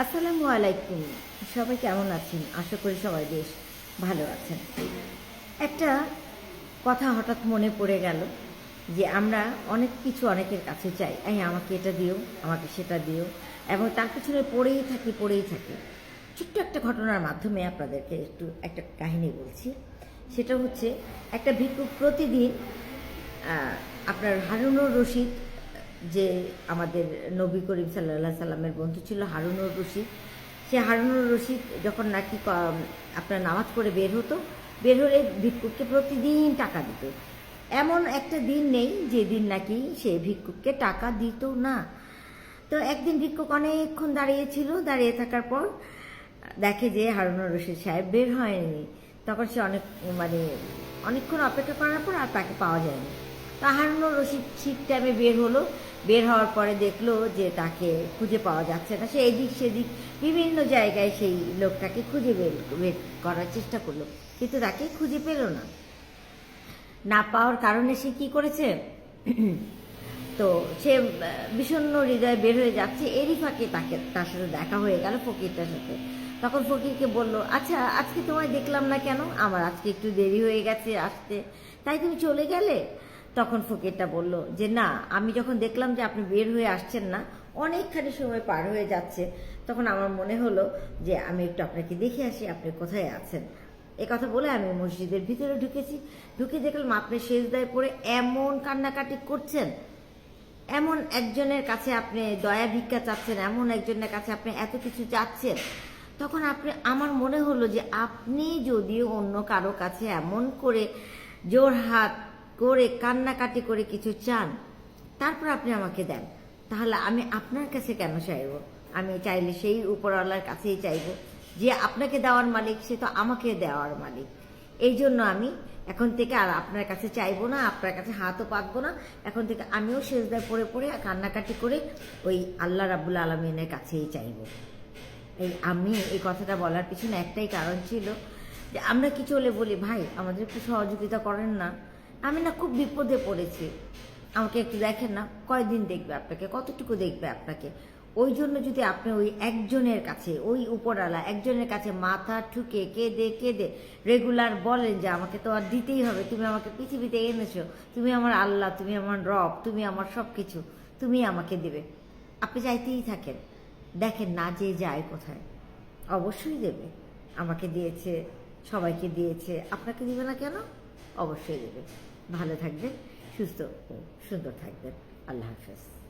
আসসালামু আলাইকুম। সবাই কেমন আছেন? আশা করি সবাই বেশ ভালো আছেন। একটা কথা হঠাৎ মনে পড়ে গেল যে আমরা অনেক কিছু অনেকের কাছে চাই। এই আমাকে এটা দিও, আমাকে সেটা দিও এবং তার পিছনে পড়েই থাকি পড়েই থাকি। ছোট্ট একটা ঘটনার মাধ্যমে আপনাদেরকে একটু একটা কাহিনী বলছি। সেটা হচ্ছে, একটা ভিক্ষুক প্রতিদিন আপনার হারুনুর রশিদ যে আমাদের নবী করিম সাল্লাহ সাল্লামের বন্ধু ছিল হারুনুর রশিদ। সে হারুনুর রশিদ যখন নাকি আপনার নামাজ পড়ে বের হতো, বের হলে ভিক্ষুককে প্রতিদিন টাকা দিত। এমন একটা দিন নেই যে দিন নাকি সে ভিক্ষুককে টাকা দিত না। তো একদিন ভিক্ষুক অনেকক্ষণ দাঁড়িয়েছিল দাঁড়িয়ে থাকার পর দেখে যে হারুনুর রশিদ সাহেব বের হয়নি। তখন সে অনেক মানে অনেকক্ষণ অপেক্ষা করার পর আর তাকে পাওয়া যায়নি। তা হারুনুর রশিদ ঠিক টাইমে বের হলো। বের হওয়ার পরে দেখল যে তাকে খুঁজে পাওয়া যাচ্ছে না। সে এদিক সেদিক বিভিন্ন জায়গায় সেই লোকটাকে খুঁজে বের বের করার চেষ্টা করল। কিন্তু তাকে খুঁজে পেল না। না পাওয়ার কারণে সে কি করেছে? তো সে আহ, বিষণ্ণ হৃদয়ে বের হয়ে যাচ্ছে। এরই ফাঁকে তাকে তার সাথে দেখা হয়ে গেল ফকিরটার সাথে। তখন ফকিরকে বলল আচ্ছা আজকে তোমায় দেখলাম না কেন? আমার আজকে একটু দেরি হয়ে গেছে আসতে। তাই তুমি চলে গেলে? তখন ফকিরটা বলল, যে না, আমি যখন দেখলাম যে আপনি বের হয়ে আসছেন না, অনেকখানি সময় পার হয়ে যাচ্ছে, তখন আমার মনে হলো যে আমি একটু আপনাকে দেখে আসি, আপনি কোথায় আছেন? এ কথা বলে আমি মসজিদের ভিতরে ঢুকেছি। ঢুকে দেখলাম আপনি শেষদায় পড়ে এমন কান্নাকাটি করছেন। এমন একজনের কাছে আপনি দয়া ভিক্ষা চাচ্ছেন, এমন একজনের কাছে আপনি এত কিছু চাচ্ছেন। তখন আপনি, আমার মনে হলো যে আপনি যদি অন্য কারও কাছে এমন করে জোর হাত করে, কান্নাকাটি করে কিছু চান, তারপর আপনি আমাকে দেন। তাহলে আমি আপনার কাছে কেন চাইব? আমি চাইলে সেই উপরওয়ালার কাছেই চাইব। যে আপনাকে দেওয়ার মালিক, সে তো আমাকে দেওয়ার মালিক। এই জন্য আমি এখন থেকে আর আপনার কাছে চাইব না, আপনার কাছে হাতও পাতবো না। এখন থেকে আমিও সেজদায় পড়ে পড়ে কান্নাকাটি করে ওই আল্লাহ রাবুল আলমিনের কাছেই চাইব। এই আমি এই কথাটা বলার পিছনে একটাই কারণ ছিল যে আমরা কি চলে বলি? ভাই, আমাদের একটু সহযোগিতা করেন না। আমি না খুব বিপদে পড়েছি। আমাকে একটু দেখেন না, কয়দিন দেখবে আপনাকে, কতটুকু দেখবে আপনাকে? ওই জন্য যদি আপনি ওই একজনের কাছে, ওই উপরালা একজনের কাছে মাথা ঠুকে, কেঁদে কেঁদে রেগুলার বলেন যে, আমাকে তো আর দিতেই হবে, তুমি আমাকে পৃথিবীতে এনেছো, তুমি আমার আল্লাহ, তুমি আমার রব, তুমি আমার সব কিছু তুমি আমাকে দেবে। আপনি চাইতেই থাকেন। দেখেন না যে যায় কোথায়। অবশ্যই দেবে। আমাকে দিয়েছে, সবাইকে দিয়েছে। আপনাকে দিবে না কেন? অবশ্যই দেবে। ভালো থাকবেন সুস্থ ও সুন্দর থাকবেন। আল্লাহ হাফেজ।